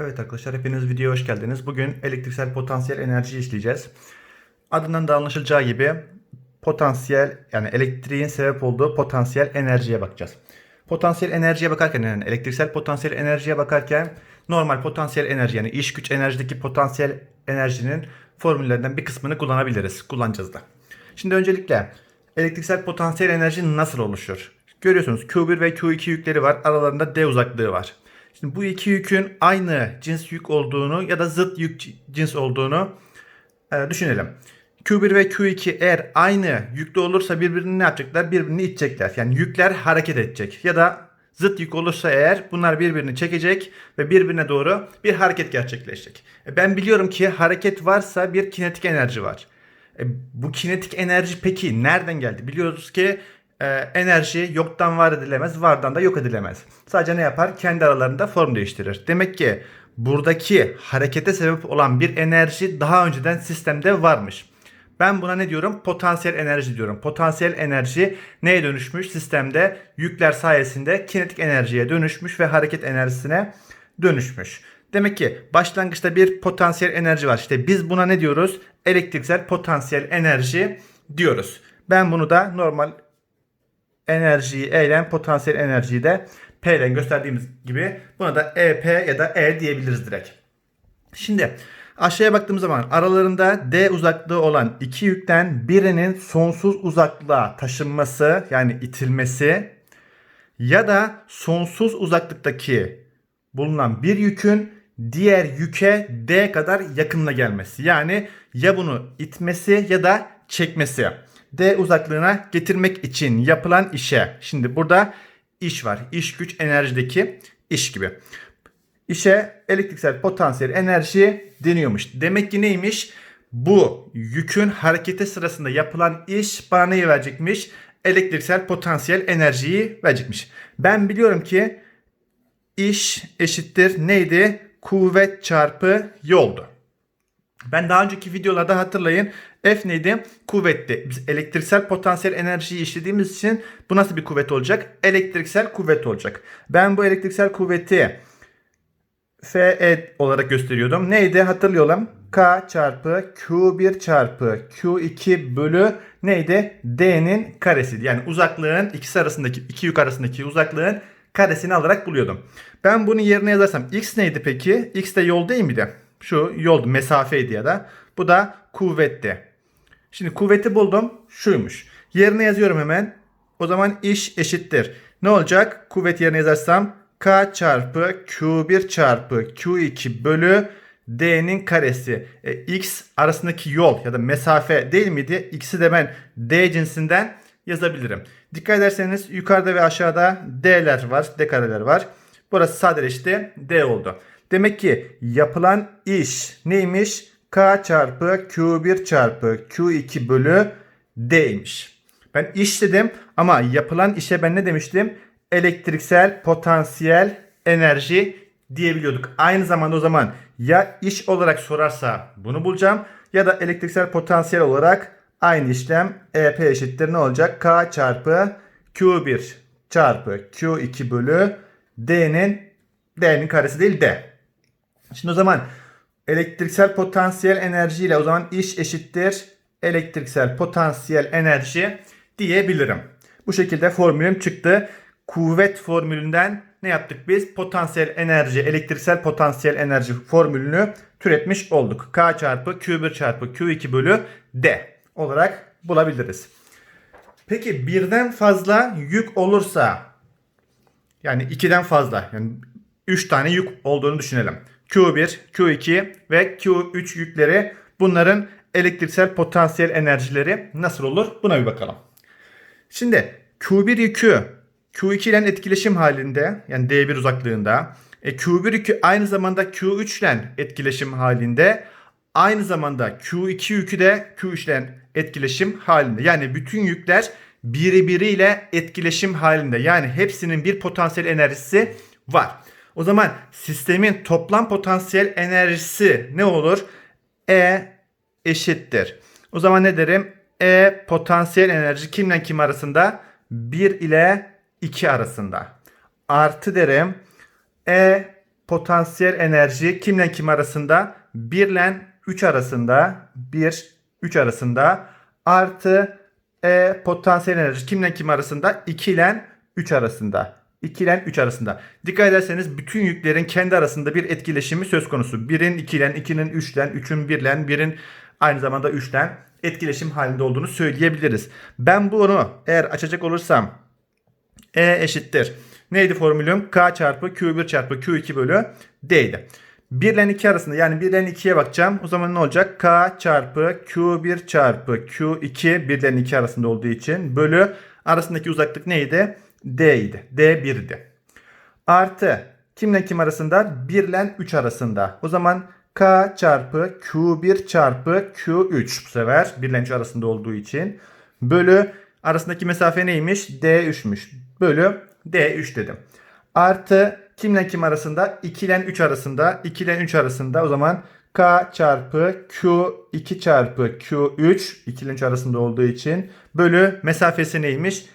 Evet arkadaşlar hepiniz videoya hoş geldiniz. Bugün elektriksel potansiyel enerji işleyeceğiz. Adından da anlaşılacağı gibi potansiyel yani elektriğin sebep olduğu potansiyel enerjiye bakacağız. Potansiyel enerjiye bakarken yani elektriksel potansiyel enerjiye bakarken normal potansiyel enerji yani iş güç enerjideki potansiyel enerjinin formüllerinden bir kısmını kullanabiliriz. Kullanacağız da. Şimdi öncelikle elektriksel potansiyel enerji nasıl oluşur? Görüyorsunuz Q1 ve Q2 yükleri var. Aralarında D uzaklığı var. Şimdi bu iki yükün aynı cins yük olduğunu ya da zıt yük cins olduğunu e, düşünelim. Q1 ve Q2 eğer aynı yüklü olursa birbirini ne yapacaklar? Birbirini itecekler. Yani yükler hareket edecek. Ya da zıt yük olursa eğer bunlar birbirini çekecek ve birbirine doğru bir hareket gerçekleşecek. E, ben biliyorum ki hareket varsa bir kinetik enerji var. E, bu kinetik enerji peki nereden geldi? Biliyoruz ki e, enerji yoktan var edilemez, vardan da yok edilemez. Sadece ne yapar? Kendi aralarında form değiştirir. Demek ki buradaki harekete sebep olan bir enerji daha önceden sistemde varmış. Ben buna ne diyorum? Potansiyel enerji diyorum. Potansiyel enerji neye dönüşmüş? Sistemde yükler sayesinde kinetik enerjiye dönüşmüş ve hareket enerjisine dönüşmüş. Demek ki başlangıçta bir potansiyel enerji var. İşte biz buna ne diyoruz? Elektriksel potansiyel enerji diyoruz. Ben bunu da normal enerjiyi E ile potansiyel enerjiyi de P ile gösterdiğimiz gibi buna da EP ya da E diyebiliriz direkt. Şimdi aşağıya baktığımız zaman aralarında D uzaklığı olan iki yükten birinin sonsuz uzaklığa taşınması yani itilmesi ya da sonsuz uzaklıktaki bulunan bir yükün diğer yüke D kadar yakınına gelmesi. Yani ya bunu itmesi ya da çekmesi. D uzaklığına getirmek için yapılan işe. Şimdi burada iş var. İş güç enerjideki iş gibi. İşe elektriksel potansiyel enerji deniyormuş. Demek ki neymiş? Bu yükün hareketi sırasında yapılan iş bana neyi verecekmiş? Elektriksel potansiyel enerjiyi verecekmiş. Ben biliyorum ki iş eşittir neydi? Kuvvet çarpı yoldu. Ben daha önceki videolarda hatırlayın F neydi? Kuvvetti. Biz elektriksel potansiyel enerjiyi işlediğimiz için bu nasıl bir kuvvet olacak? Elektriksel kuvvet olacak. Ben bu elektriksel kuvveti Fe olarak gösteriyordum. Neydi? Hatırlayalım. K çarpı Q1 çarpı Q2 bölü neydi? D'nin karesiydi. Yani uzaklığın ikisi arasındaki iki yük arasındaki uzaklığın karesini alarak buluyordum. Ben bunu yerine yazarsam x neydi peki? X de yol değil miydi? Şu yol mesafeydi ya da. Bu da kuvvetti. Şimdi kuvveti buldum. Şuymuş. Yerine yazıyorum hemen. O zaman iş eşittir. Ne olacak? Kuvvet yerine yazarsam K çarpı Q1 çarpı Q2 bölü D'nin karesi. E, X arasındaki yol ya da mesafe değil miydi? X'i de ben D cinsinden yazabilirim. Dikkat ederseniz yukarıda ve aşağıda D'ler var. D kareler var. Burası sadeleşti. D oldu. Demek ki yapılan iş neymiş? K çarpı Q1 çarpı Q2 bölü D'ymiş. Ben iş dedim ama yapılan işe ben ne demiştim? Elektriksel potansiyel enerji diyebiliyorduk. Aynı zamanda o zaman ya iş olarak sorarsa bunu bulacağım ya da elektriksel potansiyel olarak aynı işlem EP eşittir ne olacak? K çarpı Q1 çarpı Q2 bölü D'nin D'nin karesi değil D. Şimdi o zaman elektriksel potansiyel enerji ile o zaman iş eşittir elektriksel potansiyel enerji diyebilirim. Bu şekilde formülüm çıktı. Kuvvet formülünden ne yaptık biz? Potansiyel enerji, elektriksel potansiyel enerji formülünü türetmiş olduk. K çarpı Q1 çarpı Q2 bölü D olarak bulabiliriz. Peki birden fazla yük olursa yani ikiden fazla yani 3 tane yük olduğunu düşünelim. Q1, Q2 ve Q3 yükleri bunların elektriksel potansiyel enerjileri nasıl olur? Buna bir bakalım. Şimdi Q1 yükü Q2 ile etkileşim halinde yani D1 uzaklığında e, Q1 yükü aynı zamanda Q3 ile etkileşim halinde aynı zamanda Q2 yükü de Q3 ile etkileşim halinde. Yani bütün yükler biri biriyle etkileşim halinde. Yani hepsinin bir potansiyel enerjisi var. O zaman sistemin toplam potansiyel enerjisi ne olur? E eşittir. O zaman ne derim? E potansiyel enerji kimle kim arasında? 1 ile 2 arasında. Artı derim. E potansiyel enerji kimle kim arasında? 1 ile 3 arasında. 1 3 arasında artı e, potansiyel enerji kimle kim arasında? 2 ile 3 arasında. 2 ile 3 arasında. Dikkat ederseniz bütün yüklerin kendi arasında bir etkileşimi söz konusu. 1'in 2 ile, 2'nin 3 ile, 3'ün 1 ile, 1'in aynı zamanda 3 ile etkileşim halinde olduğunu söyleyebiliriz. Ben bunu eğer açacak olursam E eşittir. Neydi formülüm? K çarpı Q1 çarpı Q2 bölü D'ydi. 1 ile 2 arasında yani 1 ile 2'ye bakacağım. O zaman ne olacak? K çarpı Q1 çarpı Q2 1 ile 2 arasında olduğu için bölü arasındaki uzaklık neydi? D idi. D 1'di. Artı kimle kim arasında? 1 ile 3 arasında. O zaman K çarpı Q1 çarpı Q3 bu sefer 1 ile 3 arasında olduğu için bölü arasındaki mesafe neymiş? D3'müş. Bölü D3 dedim. Artı kimle kim arasında? 2 ile 3 arasında. 2 ile 3 arasında o zaman K çarpı Q2 çarpı Q3 2 ile 3 arasında olduğu için bölü mesafesi neymiş?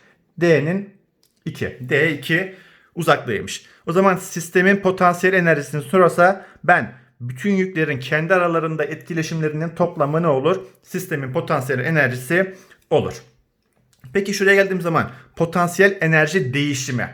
D'nin 2. D2 uzaklığıymış. O zaman sistemin potansiyel enerjisini sorarsa ben bütün yüklerin kendi aralarında etkileşimlerinin toplamı ne olur? Sistemin potansiyel enerjisi olur. Peki şuraya geldiğim zaman potansiyel enerji değişimi.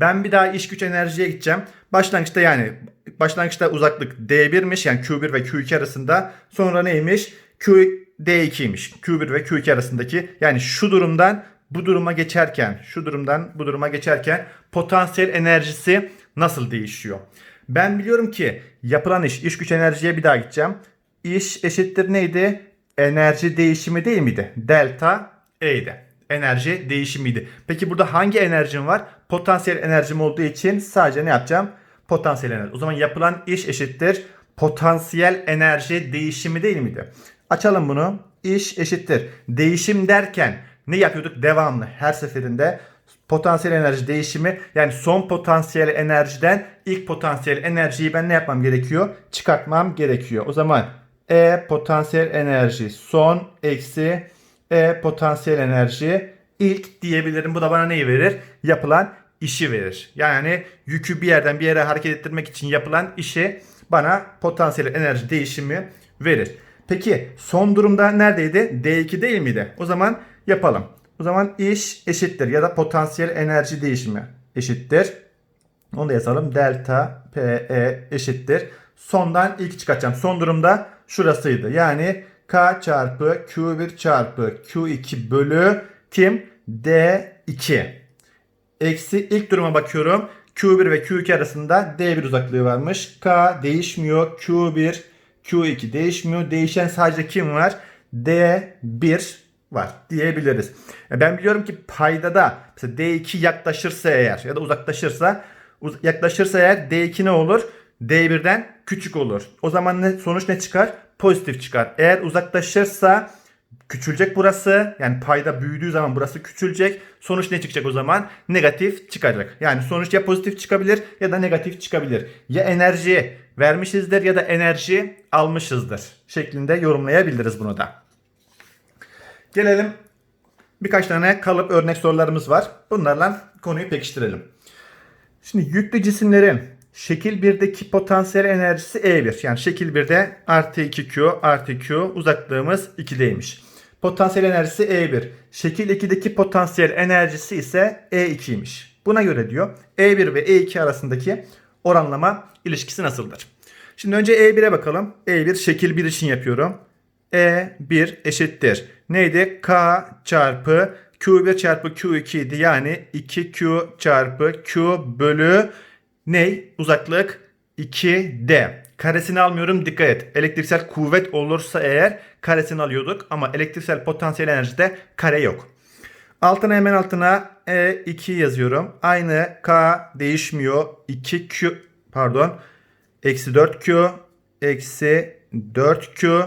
Ben bir daha iş güç enerjiye gideceğim. Başlangıçta yani başlangıçta uzaklık D1'miş yani Q1 ve Q2 arasında. Sonra neymiş? Q D2'ymiş. Q1 ve Q2 arasındaki yani şu durumdan bu duruma geçerken, şu durumdan bu duruma geçerken potansiyel enerjisi nasıl değişiyor? Ben biliyorum ki yapılan iş, iş güç enerjiye bir daha gideceğim. İş eşittir neydi? Enerji değişimi değil miydi? Delta E'ydi. Enerji değişimiydi. Peki burada hangi enerjim var? Potansiyel enerjim olduğu için sadece ne yapacağım? Potansiyel enerji. O zaman yapılan iş eşittir. Potansiyel enerji değişimi değil miydi? Açalım bunu. İş eşittir. Değişim derken ne yapıyorduk? Devamlı her seferinde potansiyel enerji değişimi yani son potansiyel enerjiden ilk potansiyel enerjiyi ben ne yapmam gerekiyor? Çıkartmam gerekiyor. O zaman E potansiyel enerji son eksi E potansiyel enerji ilk diyebilirim. Bu da bana neyi verir? Yapılan işi verir. Yani yükü bir yerden bir yere hareket ettirmek için yapılan işi bana potansiyel enerji değişimi verir. Peki son durumda neredeydi? D2 değil miydi? O zaman yapalım. O zaman iş eşittir ya da potansiyel enerji değişimi eşittir. Onu da yazalım. Delta PE eşittir. Sondan ilk çıkartacağım. Son durumda şurasıydı. Yani K çarpı Q1 çarpı Q2 bölü kim? D2. Eksi ilk duruma bakıyorum. Q1 ve Q2 arasında D1 uzaklığı varmış. K değişmiyor. Q1, Q2 değişmiyor. Değişen sadece kim var? D1 var diyebiliriz. E, Ben biliyorum ki paydada mesela D2 yaklaşırsa eğer ya da uzaklaşırsa uz- yaklaşırsa eğer D2 ne olur? D1'den küçük olur. O zaman ne, sonuç ne çıkar? Pozitif çıkar. Eğer uzaklaşırsa küçülecek burası. Yani payda büyüdüğü zaman burası küçülecek. Sonuç ne çıkacak o zaman? Negatif çıkacak. Yani sonuç ya pozitif çıkabilir ya da negatif çıkabilir. Ya enerji vermişizdir ya da enerji almışızdır şeklinde yorumlayabiliriz bunu da. Gelelim birkaç tane kalıp örnek sorularımız var. Bunlarla konuyu pekiştirelim. Şimdi yüklü cisimlerin şekil 1'deki potansiyel enerjisi E1. Yani şekil 1'de artı 2Q artı Q uzaklığımız 2'deymiş. Potansiyel enerjisi E1. Şekil 2'deki potansiyel enerjisi ise E2'ymiş. Buna göre diyor E1 ve E2 arasındaki oranlama ilişkisi nasıldır? Şimdi önce E1'e bakalım. E1 şekil 1 için yapıyorum. E1 eşittir. Neydi? K çarpı Q1 çarpı Q2 idi. Yani 2Q çarpı Q bölü ne? Uzaklık 2D. Karesini almıyorum dikkat et. Elektriksel kuvvet olursa eğer karesini alıyorduk ama elektriksel potansiyel enerjide kare yok. Altına hemen altına E2 yazıyorum. Aynı K değişmiyor. 2Q pardon. Eksi 4Q eksi 4Q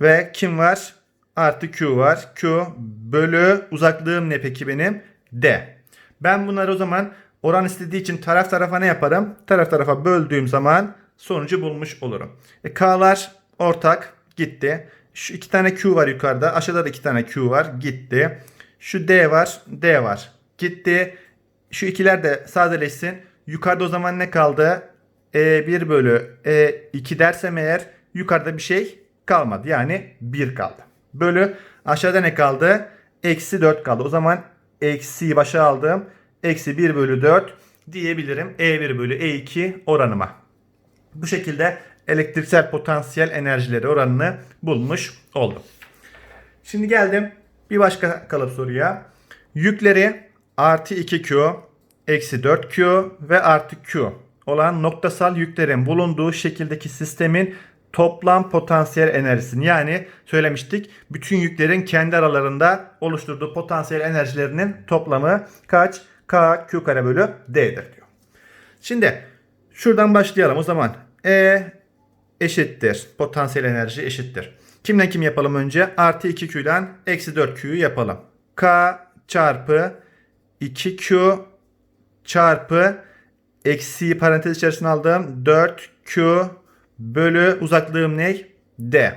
ve kim var? Artı Q var. Q bölü uzaklığım ne peki benim? D. Ben bunları o zaman oran istediği için taraf tarafa ne yaparım? Taraf tarafa böldüğüm zaman sonucu bulmuş olurum. E, K'lar ortak gitti. Şu iki tane Q var yukarıda. Aşağıda da iki tane Q var. Gitti. Şu D var. D var. Gitti. Şu ikiler de sadeleşsin. Yukarıda o zaman ne kaldı? E1 bölü E2 dersem eğer yukarıda bir şey kalmadı. Yani 1 kaldı. Bölü aşağıda ne kaldı? Eksi 4 kaldı. O zaman eksiyi başa aldım. Eksi 1 bölü 4 diyebilirim. E1 bölü E2 oranıma. Bu şekilde elektriksel potansiyel enerjileri oranını bulmuş oldum. Şimdi geldim bir başka kalıp soruya. Yükleri artı 2Q, eksi 4Q ve artı Q olan noktasal yüklerin bulunduğu şekildeki sistemin toplam potansiyel enerjisini yani söylemiştik bütün yüklerin kendi aralarında oluşturduğu potansiyel enerjilerinin toplamı kaç? K Q kare bölü D'dir diyor. Şimdi şuradan başlayalım o zaman. E eşittir. Potansiyel enerji eşittir. Kimle kim yapalım önce? Artı 2Q'den eksi 4Q'yu yapalım. K çarpı 2Q çarpı eksiyi parantez içerisine aldım. 4Q bölü uzaklığım ne? D.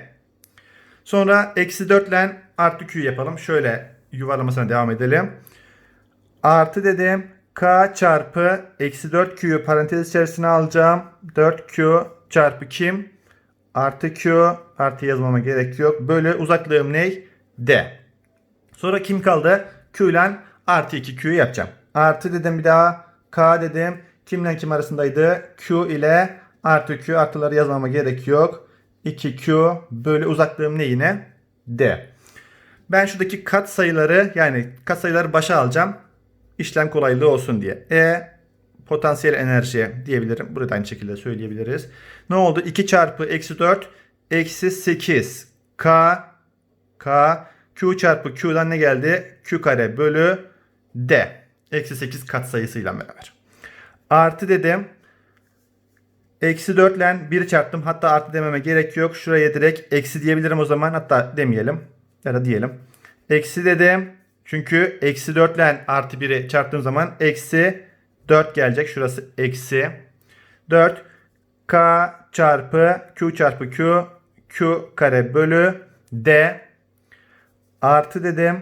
Sonra eksi 4 ile artı Q yapalım. Şöyle yuvarlamasına devam edelim. Artı dedim. K çarpı eksi 4Q'yu parantez içerisine alacağım. 4Q çarpı kim? Artı Q artı yazmama gerek yok. Bölü uzaklığım ne? D. Sonra kim kaldı? Q ile artı 2Q'yu yapacağım. Artı dedim bir daha. K dedim. Kimle kim arasındaydı? Q ile artı Q artıları yazmama gerek yok. 2Q bölü uzaklığım ne yine? D. Ben şuradaki kat sayıları yani kat sayıları başa alacağım. İşlem kolaylığı olsun diye. E potansiyel enerji diyebilirim. Burada aynı şekilde söyleyebiliriz. Ne oldu? 2 çarpı eksi 4 eksi 8 K K Q çarpı Q'dan ne geldi? Q kare bölü D. Eksi 8 kat sayısıyla beraber. Artı dedim. Eksi 4 ile 1 çarptım. Hatta artı dememe gerek yok. Şuraya direkt eksi diyebilirim o zaman. Hatta demeyelim. Ya da diyelim. Eksi dedim. Çünkü eksi 4 ile artı 1'i çarptığım zaman eksi 4 gelecek. Şurası eksi 4. K çarpı Q çarpı Q. Q kare bölü D. Artı dedim.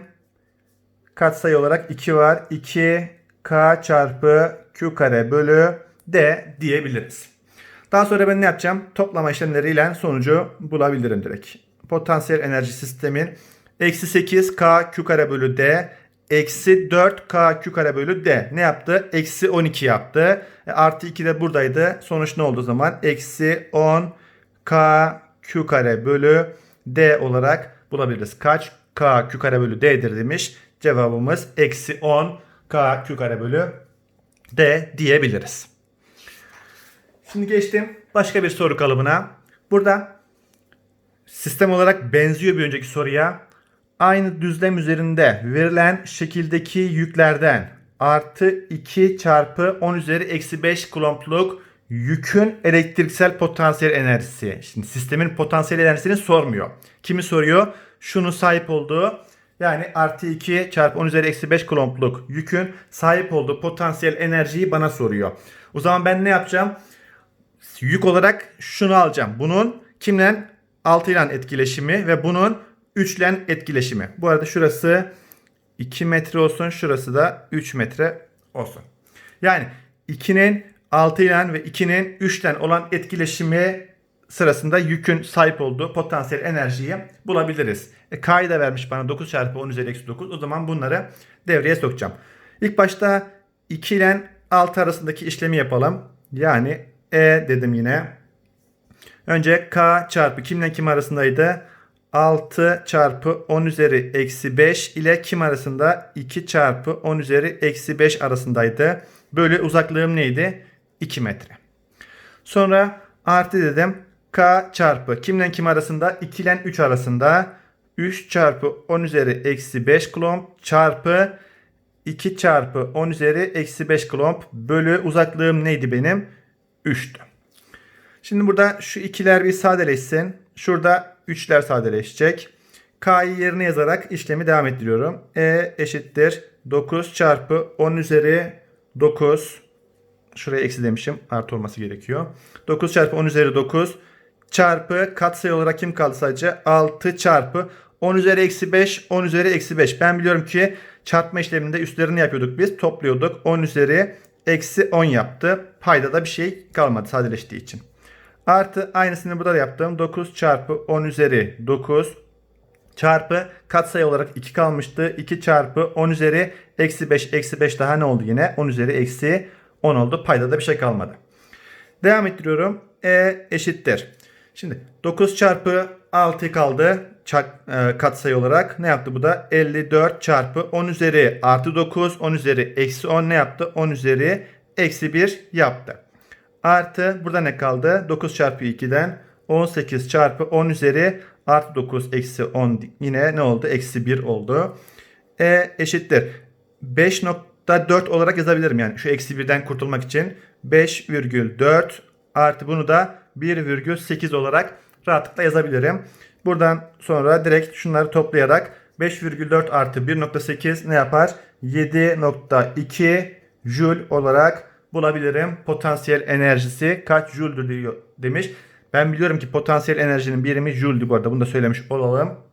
Katsayı olarak 2 var. 2 K çarpı Q kare bölü D diyebiliriz. Daha sonra ben ne yapacağım? Toplama işlemleriyle sonucu bulabilirim direkt. Potansiyel enerji sistemin eksi 8 K Q kare bölü D eksi 4 K Q kare bölü D ne yaptı? Eksi 12 yaptı. E, artı 2 de buradaydı. Sonuç ne oldu o zaman? Eksi 10 K Q kare bölü D olarak bulabiliriz. Kaç K Q kare bölü D'dir demiş. Cevabımız eksi 10 K Q kare bölü D diyebiliriz. Şimdi geçtim başka bir soru kalıbına. Burada sistem olarak benziyor bir önceki soruya. Aynı düzlem üzerinde verilen şekildeki yüklerden artı 2 çarpı 10 üzeri eksi 5 kulompluk yükün elektriksel potansiyel enerjisi. Şimdi sistemin potansiyel enerjisini sormuyor. Kimi soruyor? Şunu sahip olduğu yani artı 2 çarpı 10 üzeri eksi 5 kulompluk yükün sahip olduğu potansiyel enerjiyi bana soruyor. O zaman ben ne yapacağım? Yük olarak şunu alacağım. Bunun kimle 6 ile etkileşimi ve bunun 3 ile etkileşimi. Bu arada şurası 2 metre olsun. Şurası da 3 metre olsun. Yani 2'nin 6 ile ve 2'nin 3 ile olan etkileşimi sırasında yükün sahip olduğu potansiyel enerjiyi bulabiliriz. E, K'yı da vermiş bana 9 çarpı 10 üzeri eksi 9. O zaman bunları devreye sokacağım. İlk başta 2 ile 6 arasındaki işlemi yapalım. Yani E dedim yine. Önce K çarpı kimle kim arasındaydı? 6 çarpı 10 üzeri eksi 5 ile kim arasında? 2 çarpı 10 üzeri eksi 5 arasındaydı. Böyle uzaklığım neydi? 2 metre. Sonra artı dedim. K çarpı kimle kim arasında? 2 ile 3 arasında. 3 çarpı 10 üzeri eksi 5 klomp çarpı 2 çarpı 10 üzeri eksi 5 klomp bölü uzaklığım neydi benim? 3'tü. Şimdi burada şu ikiler bir sadeleşsin. Şurada 3'ler sadeleşecek. K'yı yerine yazarak işlemi devam ettiriyorum. E eşittir 9 çarpı 10 üzeri 9. Şuraya eksi demişim. Artı olması gerekiyor. 9 çarpı 10 üzeri 9 çarpı katsayı olarak kim kaldı sadece? 6 çarpı 10 üzeri eksi 5 10 üzeri eksi 5. Ben biliyorum ki çarpma işleminde üstlerini yapıyorduk biz. Topluyorduk. 10 üzeri eksi 10 yaptı. Payda da bir şey kalmadı sadeleştiği için. Artı aynısını burada da yaptım. 9 çarpı 10 üzeri 9 çarpı katsayı olarak 2 kalmıştı. 2 çarpı 10 üzeri eksi 5 eksi 5 daha ne oldu yine? 10 üzeri eksi 10 oldu. Payda da bir şey kalmadı. Devam ettiriyorum. E eşittir. Şimdi 9 çarpı 6 kaldı e, katsayı olarak. Ne yaptı bu da? 54 çarpı 10 üzeri artı 9 10 üzeri eksi 10 ne yaptı? 10 üzeri eksi 1 yaptı. Artı burada ne kaldı? 9 çarpı 2'den 18 çarpı 10 üzeri artı 9 eksi 10 yine ne oldu? Eksi 1 oldu. E eşittir. 5.4 olarak yazabilirim yani şu eksi 1'den kurtulmak için. 5,4 artı bunu da 1,8 olarak rahatlıkla yazabilirim. Buradan sonra direkt şunları toplayarak 5,4 artı 1,8 ne yapar? 7,2 Joule olarak bulabilirim. Potansiyel enerjisi kaç Joule'dur diyor demiş. Ben biliyorum ki potansiyel enerjinin birimi Joule'dü bu arada. Bunu da söylemiş olalım.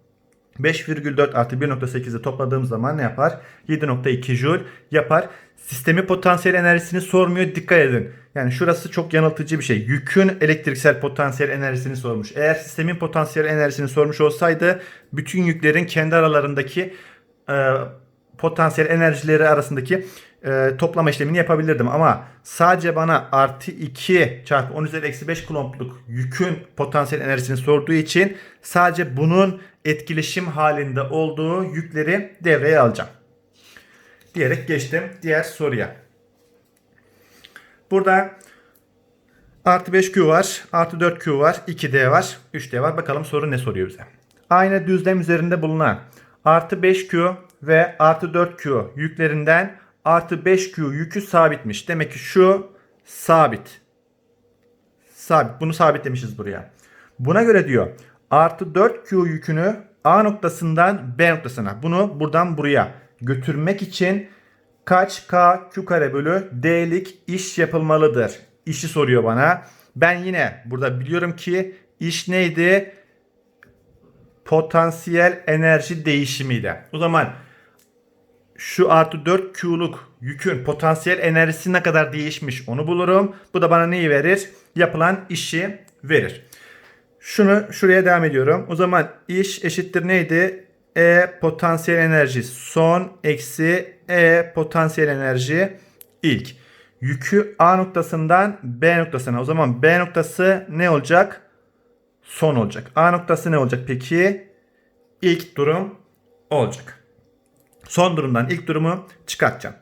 5,4 artı 1,8'i topladığım zaman ne yapar? 7,2 Joule yapar. Sistemi potansiyel enerjisini sormuyor. Dikkat edin. Yani şurası çok yanıltıcı bir şey. Yükün elektriksel potansiyel enerjisini sormuş. Eğer sistemin potansiyel enerjisini sormuş olsaydı bütün yüklerin kendi aralarındaki e, potansiyel enerjileri arasındaki e, toplama işlemini yapabilirdim. Ama sadece bana artı 2 çarpı 10 üzeri eksi 5 kulompluk yükün potansiyel enerjisini sorduğu için sadece bunun etkileşim halinde olduğu yükleri devreye alacağım. Diyerek geçtim diğer soruya. Burada artı 5Q var, artı 4Q var, 2D var, 3D var. Bakalım soru ne soruyor bize. Aynı düzlem üzerinde bulunan artı 5Q ve artı 4Q yüklerinden artı 5Q yükü sabitmiş. Demek ki şu sabit. Sabit. Bunu sabitlemişiz buraya. Buna göre diyor artı 4Q yükünü A noktasından B noktasına. Bunu buradan buraya götürmek için kaç K Q kare bölü D'lik iş yapılmalıdır? İşi soruyor bana. Ben yine burada biliyorum ki iş neydi? Potansiyel enerji değişimiydi. O zaman şu artı 4Q'luk yükün potansiyel enerjisi ne kadar değişmiş onu bulurum. Bu da bana neyi verir? Yapılan işi verir. Şunu şuraya devam ediyorum. O zaman iş eşittir neydi? E potansiyel enerji son eksi E potansiyel enerji ilk. Yükü A noktasından B noktasına. O zaman B noktası ne olacak? Son olacak. A noktası ne olacak peki? İlk durum olacak. Son durumdan ilk durumu çıkartacağım.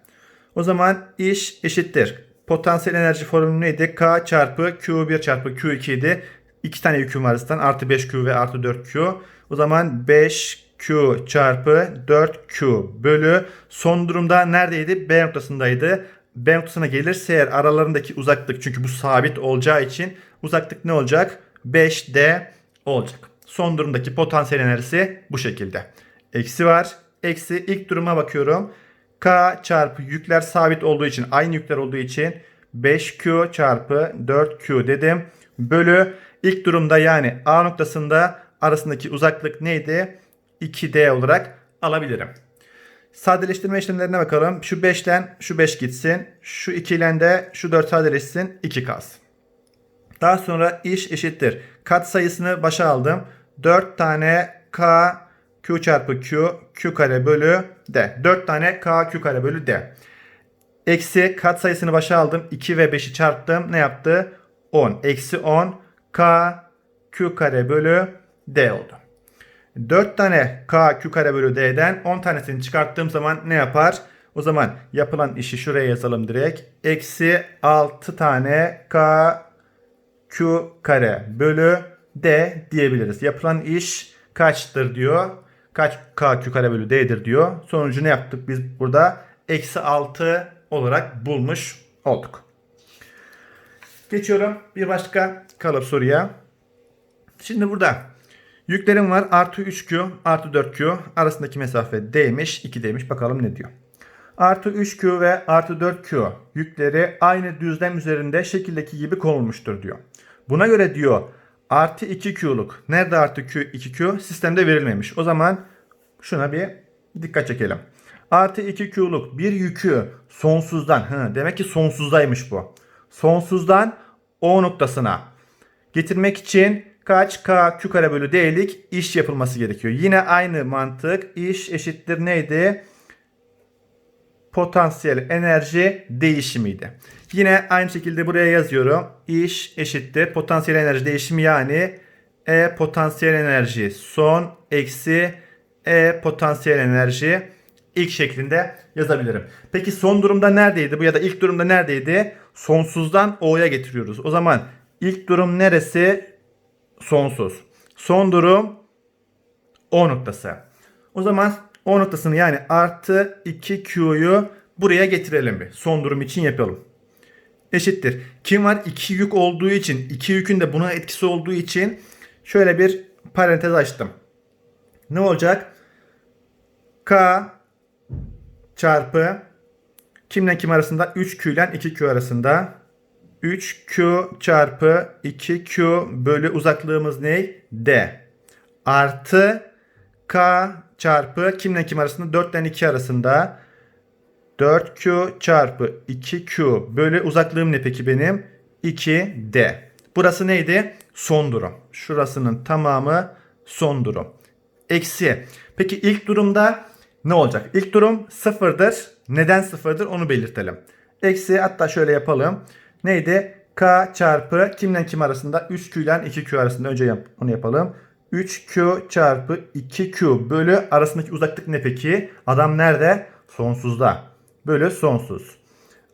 O zaman iş eşittir. Potansiyel enerji formülü neydi? K çarpı Q1 çarpı Q2 idi. İki tane yüküm var zaten. Artı 5Q ve artı 4Q. O zaman 5Q çarpı 4Q bölü son durumda neredeydi? B noktasındaydı. B noktasına gelirse eğer aralarındaki uzaklık çünkü bu sabit olacağı için uzaklık ne olacak? 5D olacak. Son durumdaki potansiyel enerjisi bu şekilde. Eksi var. Eksi ilk duruma bakıyorum. K çarpı yükler sabit olduğu için aynı yükler olduğu için 5Q çarpı 4Q dedim. Bölü ilk durumda yani A noktasında arasındaki uzaklık neydi? 2D olarak alabilirim. Sadeleştirme işlemlerine bakalım. Şu 5'ten şu 5 gitsin. Şu 2 ile de şu 4 sadeleşsin. 2 kalsın. Daha sonra iş eşittir. Kat sayısını başa aldım. 4 tane K Q çarpı Q Q kare bölü D. 4 tane K Q kare bölü D. Eksi kat sayısını başa aldım. 2 ve 5'i çarptım. Ne yaptı? 10. Eksi 10 K Q kare bölü D oldu. 4 tane K Q kare bölü D'den 10 tanesini çıkarttığım zaman ne yapar? O zaman yapılan işi şuraya yazalım direkt. Eksi 6 tane K Q kare bölü D diyebiliriz. Yapılan iş kaçtır diyor. Kaç K kare bölü D'dir diyor. Sonucu ne yaptık biz burada? Eksi 6 olarak bulmuş olduk. Geçiyorum bir başka kalıp soruya. Şimdi burada yüklerim var. Artı 3Q artı 4Q arasındaki mesafe D'miş 2D'miş. Bakalım ne diyor. Artı 3Q ve artı 4Q yükleri aynı düzlem üzerinde şekildeki gibi konulmuştur diyor. Buna göre diyor artı 2Q'luk. Nerede artı Q 2Q? Sistemde verilmemiş. O zaman şuna bir dikkat çekelim. Artı 2Q'luk bir yükü sonsuzdan. Hı, demek ki sonsuzdaymış bu. Sonsuzdan O noktasına getirmek için kaç K Q kare bölü D'lik iş yapılması gerekiyor. Yine aynı mantık. İş eşittir neydi? Potansiyel enerji değişimiydi. Yine aynı şekilde buraya yazıyorum. İş eşittir potansiyel enerji değişimi yani E potansiyel enerji son eksi E potansiyel enerji ilk şeklinde yazabilirim. Peki son durumda neredeydi bu ya da ilk durumda neredeydi? Sonsuzdan O'ya getiriyoruz. O zaman ilk durum neresi? Sonsuz. Son durum O noktası. O zaman O noktasını yani artı 2Q'yu buraya getirelim bir. Son durum için yapalım. Eşittir. Kim var? 2 yük olduğu için, 2 yükün de buna etkisi olduğu için şöyle bir parantez açtım. Ne olacak? K çarpı kimle kim arasında? 3Q ile 2Q arasında. 3Q çarpı 2Q bölü uzaklığımız ne? D. Artı K çarpı kimle kim arasında? 4 ile 2 arasında. 4Q çarpı 2Q bölü uzaklığım ne peki benim? 2D. Burası neydi? Son durum. Şurasının tamamı son durum. Eksi. Peki ilk durumda ne olacak? İlk durum sıfırdır. Neden sıfırdır onu belirtelim. Eksi hatta şöyle yapalım. Neydi? K çarpı kimle kim arasında? 3Q ile 2Q arasında. Önce yap, onu yapalım. 3Q çarpı 2Q bölü arasındaki uzaklık ne peki? Adam nerede? Sonsuzda. Bölü sonsuz.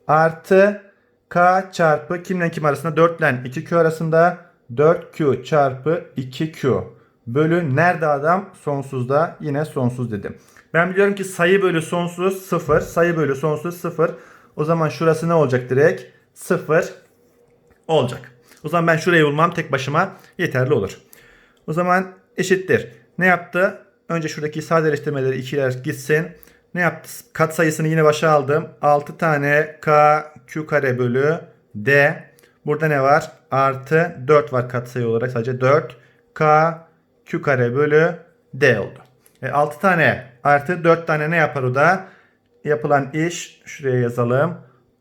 Artı K çarpı kimle kim arasında? 4 ile 2Q arasında. 4Q çarpı 2Q bölü nerede adam? Sonsuzda. Yine sonsuz dedim. Ben biliyorum ki sayı bölü sonsuz 0. Sayı bölü sonsuz 0. O zaman şurası ne olacak direkt? 0 olacak. O zaman ben şurayı bulmam tek başıma yeterli olur. O zaman eşittir. Ne yaptı? Önce şuradaki sadeleştirmeleri ikiler gitsin. Ne yaptı? Kat sayısını yine başa aldım. 6 tane k q kare bölü d. Burada ne var? Artı 4 var katsayı olarak sadece 4 k q kare bölü d oldu. E, 6 tane artı 4 tane ne yapar o da? Yapılan iş şuraya yazalım.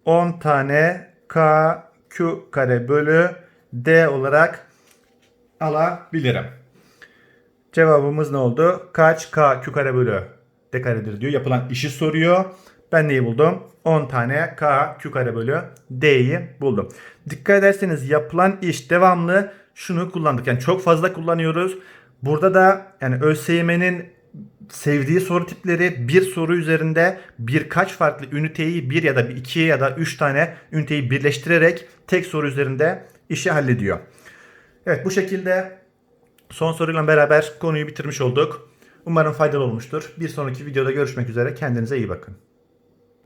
10 tane k q kare bölü d olarak alabilirim. Cevabımız ne oldu? Kaç k q kare bölü d karedir diyor. Yapılan işi soruyor. Ben neyi buldum? 10 tane k q kare bölü d'yi buldum. Dikkat ederseniz yapılan iş devamlı şunu kullandık. Yani çok fazla kullanıyoruz. Burada da yani ÖSYM'nin sevdiği soru tipleri bir soru üzerinde birkaç farklı üniteyi bir ya da iki ya da üç tane üniteyi birleştirerek tek soru üzerinde işi hallediyor. Evet bu şekilde son soruyla beraber konuyu bitirmiş olduk. Umarım faydalı olmuştur. Bir sonraki videoda görüşmek üzere. Kendinize iyi bakın.